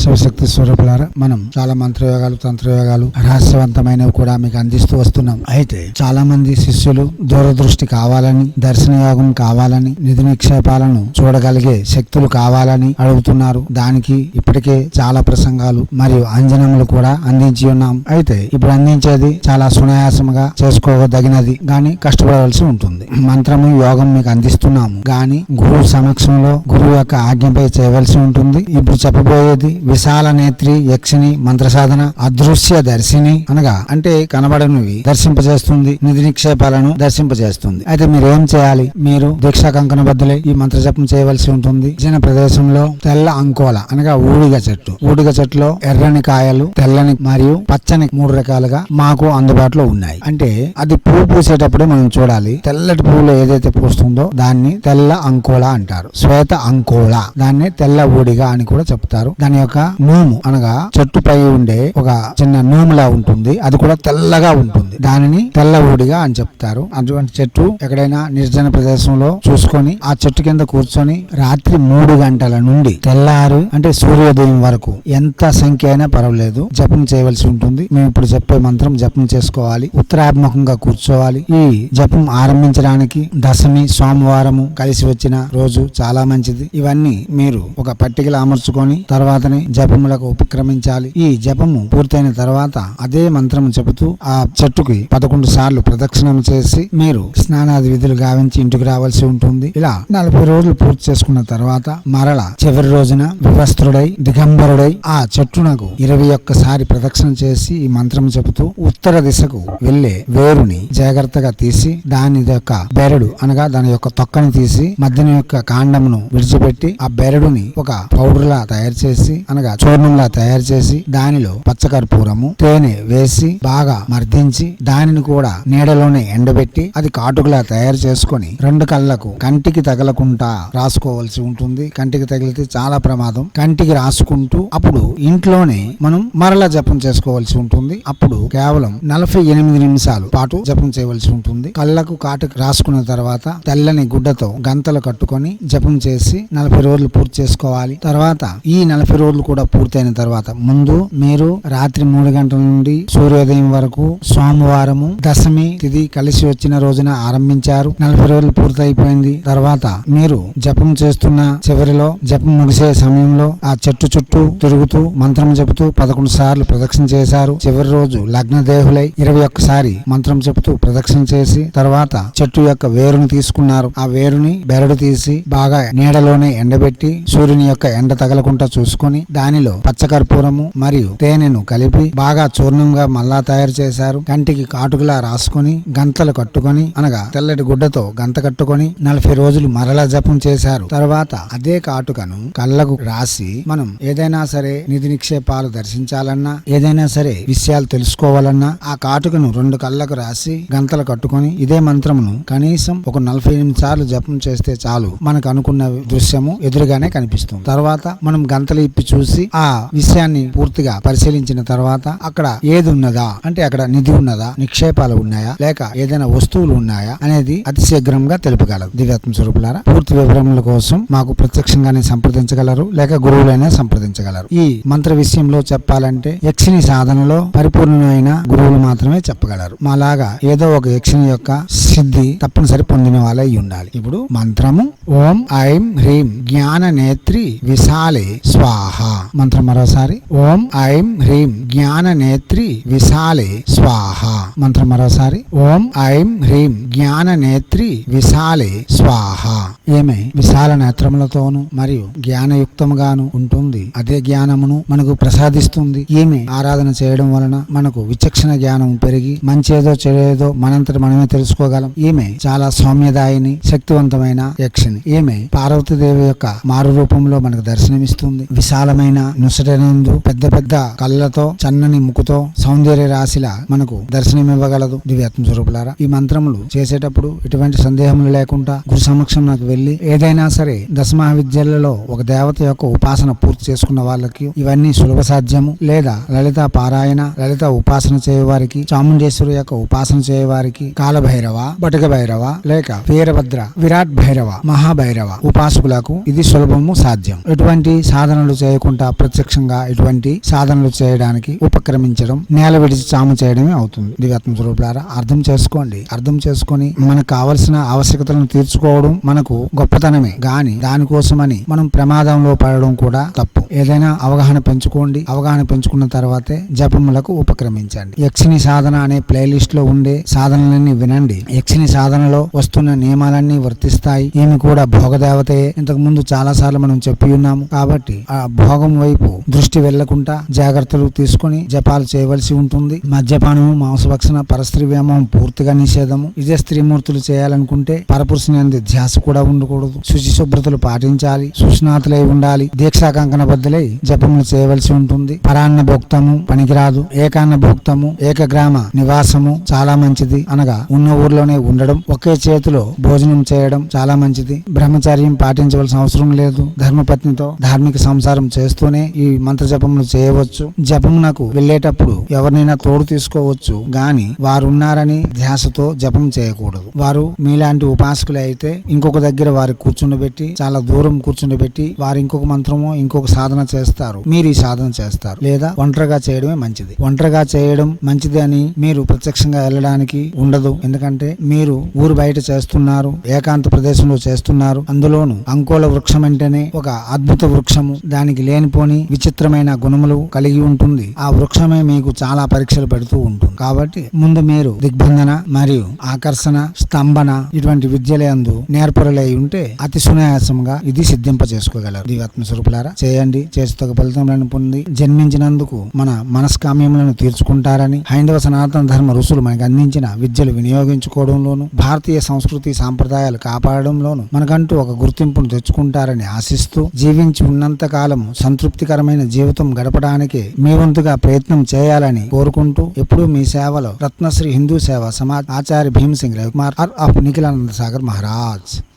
శివశక్తి స్వరూపులారా మనం చాలా మంత్రయోగాలు తంత్రయోగాలు రహస్యవంతమైనవి కూడా మీకు అందిస్తూ వస్తున్నాం. అయితే చాలా మంది శిష్యులు దూరదృష్టి కావాలని దర్శన యోగం కావాలని నిధి నిక్షేపాలను చూడగలిగే శక్తులు కావాలని అడుగుతున్నారు. దానికి ఇప్పటికే చాలా ప్రసంగాలు మరియు అంజనములు కూడా అందించి ఉన్నాం. అయితే ఇప్పుడు అందించేది చాలా సునాయాసముగా చేసుకోదగినది గాని కష్టపడవలసి ఉంటుంది. మంత్రము యోగం మీకు అందిస్తున్నాము. గాని గురువు సమక్షంలో గురువు యొక్క ఆజ్ఞపై చేయవలసి ఉంటుంది. ఇప్పుడు చెప్పబోయేది విశాల నేత్రి యక్షిని మంత్ర సాధన అదృశ్య దర్శిని అనగా అంటే కనబడనివి దర్శింపజేస్తుంది నిధి నిక్షేపాలను దర్శింపజేస్తుంది. అయితే మీరు ఏం చేయాలి? మీరు దీక్షా కంకణ బద్దులై ఈ మంత్ర జపం చేయవలసి ఉంటుంది. చిన్న ప్రదేశంలో తెల్ల అంకోల అనగా ఊడిగ చెట్టు. ఊడిగ చెట్టులో ఎర్రని కాయలు తెల్లని మరియు పచ్చని మూడు రకాలుగా మాకు అందుబాటులో ఉన్నాయి. అంటే అది పువ్వు పూసేటప్పుడు మనం చూడాలి. తెల్లటి పువ్వులు ఏదైతే పూస్తుందో దాన్ని తెల్ల అంకోల అంటారు. శ్వేత అంకోల. దాన్ని తెల్ల ఊడిగా అని కూడా చెప్తారు. దాని యొక్క నూము అనగా చెట్టుపై ఉండే ఒక చిన్న నూములా ఉంటుంది. అది కూడా తెల్లగా ఉంటుంది. దానిని తెల్ల ఊడిగా అని చెప్తారు. అటువంటి చెట్టు ఎక్కడైనా నిర్జన ప్రదేశంలో చూసుకొని ఆ చెట్టు కింద కూర్చొని రాత్రి మూడు గంటల నుండి తెల్లారు అంటే సూర్యోదయం వరకు ఎంత సంఖ్య అయినా పర్వాలేదు. జపం చేయవలసి ఉంటుంది. మేము ఇప్పుడు చెప్పే మంత్రం జపం చేసుకోవాలి. ఉత్తరాభిముఖంగా కూర్చోవాలి. ఈ జపం ఆరంభించడానికి దశమి సోమవారము కలిసి వచ్చిన రోజు చాలా మంచిది. ఇవన్నీ మీరు ఒక పట్టికలో అమర్చుకొని తర్వాతనే జపములకు ఉపక్రమించాలి. ఈ జపము పూర్తయిన తర్వాత అదే మంత్రము చెబుతూ ఆ చెట్టుకి పదకొండు సార్లు ప్రదక్షిణం చేసి మీరు స్నానాది విధులు గావించి ఇంటికి రావాల్సి ఉంటుంది. ఇలా నలభై రోజులు పూర్తి చేసుకున్న తర్వాత మరల చివరి రోజున వివస్త్రుడై దిగంబరుడై ఆ చెట్టునకు ఇరవై ఒక్కసారి ప్రదక్షిణ చేసి ఈ మంత్రం చెబుతూ ఉత్తర దిశకు వెళ్ళే వేరుని జాగ్రత్తగా తీసి దాని యొక్క బెరడు అనగా దాని యొక్క తొక్కని తీసి మధ్యన యొక్క కాండమును విడిచిపెట్టి ఆ బెరడుని ఒక పౌడర్ లా తయారు చేసి అనగా చూర్ణంలా తయారు చేసి దానిలో పచ్చకర్పూరము తేనె వేసి బాగా మర్దించి దానిని కూడా నీడలోనే ఎండబెట్టి అది కాటుకులా తయారు చేసుకొని రెండు కళ్ళకు కంటికి తగలకుండా రాసుకోవాల్సి ఉంటుంది. కంటికి తగిలితే చాలా ప్రమాదం. కంటికి రాసుకుంటూ అప్పుడు ఇంట్లోనే మనం మరలా జపం చేసుకోవాల్సి ఉంటుంది. అప్పుడు కేవలం నలభై ఎనిమిది నిమిషాలు పాటు జపం చేయవలసి ఉంటుంది. కళ్ళకు కాటుకు రాసుకున్న తర్వాత తెల్లని గుడ్డతో గంతలు కట్టుకొని జపం చేసి నలభై రోజులు పూర్తి చేసుకోవాలి. తర్వాత ఈ నలభై రోజులు కూడా పూర్తయిన తర్వాత ముందు మీరు రాత్రి మూడు గంటల నుండి సూర్యోదయం వరకు సోమవారము దశమి తిథి కలిసి వచ్చిన రోజున ఆరంభించారు. నలభై రోజులు పూర్తయిపోయింది. తర్వాత మీరు జపం చేస్తున్న చివరిలో జపం ముగిసే సమయంలో ఆ చెట్టు చుట్టూ తిరుగుతూ మంత్రం చెబుతూ పదకొండు సార్లు ప్రదక్షిణ చేశారు. చివరి రోజు లగ్న దేహులై ఇరవై ఒక్కసారి మంత్రం చెబుతూ ప్రదక్షిణ చేసి తర్వాత చెట్టు యొక్క వేరుని తీసుకున్నారు. ఆ వేరుని బెరడు తీసి బాగా నీడలోనే ఎండబెట్టి సూర్యుని యొక్క ఎండ తగలకుండా చూసుకొని దానిలో పచ్చకర్పూరము మరియు తేనెను కలిపి బాగా చూర్ణంగా మళ్ళా తయారు చేశారు. కంటికి కాటుకులా రాసుకొని గంతలు కట్టుకొని అనగా తెల్లటి గుడ్డతో గంత కట్టుకొని నలభై రోజులు మరలా జపం చేశారు. తర్వాత అదే కాటుకను కళ్ళకు రాసి మనం ఏదైనా సరే నిధి నిక్షేపాలు దర్శించాలన్నా ఏదైనా సరే విషయాలు తెలుసుకోవాలన్నా ఆ కాటుకను రెండు కళ్ళకు రాసి గంతలు కట్టుకొని ఇదే మంత్రమును కనీసం ఒక నలభై ఎనిమిది సార్లు జపం చేస్తే చాలు మనకు అనుకున్న దృశ్యము ఎదురుగానే కనిపిస్తుంది. తర్వాత మనం గంతలు ఇప్పి చూసి ఆ విషయాన్ని పూర్తిగా పరిశీలించిన తర్వాత అక్కడ ఏది ఉన్నదా అంటే అక్కడ నిధి ఉన్నదా? నిక్షేపాలు ఉన్నాయా? లేక ఏదైనా వస్తువులు ఉన్నాయా? అనేది అతి శీఘ్రంగా తెలుపగలదు. దివ్యాత్మ స్వరూపులారా పూర్తి వివరముల కోసం మాకు ప్రత్యక్షంగానే సంప్రదించగలరు లేక గురువులైనా సంప్రదించగలరు. ఈ మంత్ర విషయంలో చెప్పాలంటే యక్షిని సాధనలో పరిపూర్ణమైన గురువులు మాత్రమే చెప్పగలరు. మాలాగా ఏదో ఒక యక్షిని యొక్క సిద్ధి తప్పనిసరి పొందిన వాళ్ళై ఉండాలి. ఇప్పుడు మంత్రము ఓం ఐం హ్రీం జ్ఞాన నేత్రి విశాలే స్వాహ. మంత్రం మరోసారి. ఓం ఐం హ్రీం జ్ఞాన నేత్రి విశాలే స్వాహ. మంత్రం మరోసారి. ఓం ఐం హ్రీం జ్ఞాన నేత్రి విశాలే స్వాహ. ఏమే విశాల నేత్రములతోను మరియు జ్ఞానయుక్తముగాను ఉంటుంది. అదే జ్ఞానమును మనకు ప్రసాదిస్తుంది. ఈమె ఆరాధన చేయడం వలన మనకు విచక్షణ జ్ఞానం పెరిగి మంచేదో చెడేదో మనంతటి మనమే తెలుసుకోగలం. ఈమె చాలా సౌమ్యదాయిని శక్తివంతమైన యక్షిని. ఈమె పార్వతీదేవి యొక్క మారు రూపంలో మనకు దర్శనమిస్తుంది. విశాలమైన అందమైన నుసటనందు పెద్ద పెద్ద కళ్ళతో చన్నని ముక్కుతో సౌందర్య రాశిలా మనకు దర్శనమివ్వగలదు. దివ్యాత్మ స్వరూపులారా ఈ మంత్రములు చేసేటప్పుడు ఎటువంటి సందేహములు లేకుండా గురు సమక్షం నాకు వెళ్ళి ఏదైనా సరే దశ దశమహావిద్యలలో ఒక దేవత యొక్క ఉపాసన పూర్తి చేసుకున్న వాళ్ళకి ఇవన్నీ సులభ సాధ్యము. లేదా లలిత పారాయణ లలిత ఉపాసన చేయవారికి చాముండేశ్వరి యొక్క ఉపాసన చేయవారికి కాలభైరవ బటక భైరవ లేక వీరభద్ర విరాట్ భైరవ మహాభైరవ ఉపాసకులకు ఇది సులభము సాధ్యం. ఎటువంటి సాధనలు చేయకుండా ప్రత్యక్షంగా ఇటువంటి సాధనలు చేయడానికి ఉపక్రమించడం నేల విడిచి చాము చేయడమే అవుతుంది. దివ్యాత్మ స్వరూపులారా అర్థం చేసుకోండి. అర్థం చేసుకొని మనకు కావలసిన ఆవశ్యకతలను తీర్చుకోవడం మనకు గొప్పతనమే. గాని దానికోసమని మనం ప్రమాదంలో పడడం కూడా తప్పు. ఏదైనా అవగాహన పెంచుకోండి. అవగాహన పెంచుకున్న తర్వాతే జపములకు ఉపక్రమించండి. యక్షిని సాధన అనే ప్లేలిస్ట్లో ఉండే సాధనలన్నీ వినండి. యక్షిని సాధనలో వస్తున్న నియమాలన్నీ వర్తిస్తాయి. ఈమె కూడా భోగదేవతయే ఇంతకు ముందు చాలా సార్లు మనం చెప్పి ఉన్నాము. కాబట్టి ఆ భోగం వైపు దృష్టి వెళ్ళకుండా జాగ్రత్తలు తీసుకొని జపాలు చేయవలసి ఉంటుంది. మద్యపానము మాంసభక్షణ పరస్త్రీ వ్యామం పూర్తిగా నిషేధము. ఇదే స్త్రీమూర్తులు చేయాలనుకుంటే పరపురుషుని అంది ధ్యాస కూడా ఉంది ఉండకూడదు. శుచి శుభ్రతలు పాటించాలి. సుస్నాతులై ఉండాలి. దీక్షా కంకణ బద్దలై జపములు చేయవలసి ఉంటుంది. పరాన్న భోక్తము పనికిరాదు. ఏకాన్న భోక్తము ఏకగ్రామ నివాసము చాలా మంచిది అనగా ఉన్న ఊర్లోనే ఉండడం ఒకే చేతిలో భోజనం చేయడం చాలా మంచిది. బ్రహ్మచర్యం పాటించవలసిన అవసరం లేదు. ధర్మపత్నితో ధార్మిక సంసారం చేస్తూనే ఈ మంత్ర జపములు చేయవచ్చు. జపమునకు వెళ్ళేటప్పుడు ఎవరినైనా తోడు తీసుకోవచ్చు. గాని వారున్నారని ధ్యాసతో జపం చేయకూడదు. వారు మీలాంటి ఉపాసకులు అయితే ఇంకొక దగ్గర వారి కూర్చుండబెట్టి చాలా దూరం కూర్చుండబెట్టి వారు ఇంకొక మంత్రము ఇంకొక సాధన చేస్తారు. మీరు ఈ సాధన చేస్తారు. లేదా ఒంటరిగా చేయడమే మంచిది. ఒంటరిగా చేయడం మంచిది అని మీరు ప్రత్యక్షంగా వెళ్ళడానికి ఉండదు. ఎందుకంటే మీరు ఊరు బయట చేస్తున్నారు ఏకాంత ప్రదేశంలో చేస్తున్నారు. అందులోను అంకోల వృక్షం అంటేనే ఒక అద్భుత వృక్షము. దానికి లేనిపోని విచిత్రమైన గుణములు కలిగి ఉంటుంది. ఆ వృక్షమే మీకు చాలా పరీక్షలు పెడుతూ ఉంటుంది. కాబట్టి ముందు మీరు దిగ్బంధన మరియు ఆకర్షణ స్తంభన ఇటువంటి విద్యలందు నేర్పరులై ఉంటే అతి సునాయాసంగా ఇది సిద్ధింప చేసుకోగలరు దివాత్మ స్వరూపులారా చేయండి. చేసి ఫలితంలను ఫలితములను పొంది జన్మించినందుకు మన మనస్కామ్యములను తీర్చుకుంటారని హైందవ సనాతన ధర్మ ఋషులు మనకు అందించిన విద్యలు వినియోగించుకోవడంలోను భారతీయ సంస్కృతి సాంప్రదాయాలు కాపాడడంలోను మనకంటూ ఒక గుర్తింపును తెచ్చుకుంటారని ఆశిస్తూ జీవించి ఉన్నంత కాలం సంతృప్తికరమైన జీవితం గడపడానికి మీ వంతుగా ప్రయత్నం చేయాలని కోరుకుంటూ ఎప్పుడూ మీ సేవలో రత్నశ్రీ హిందూ సేవ సమాజ్ ఆచార్య భీమసింగ్ రవికుమార్ ఆర్ ఆఫ్ నిఖిలానంద సాగర్ మహారాజ్.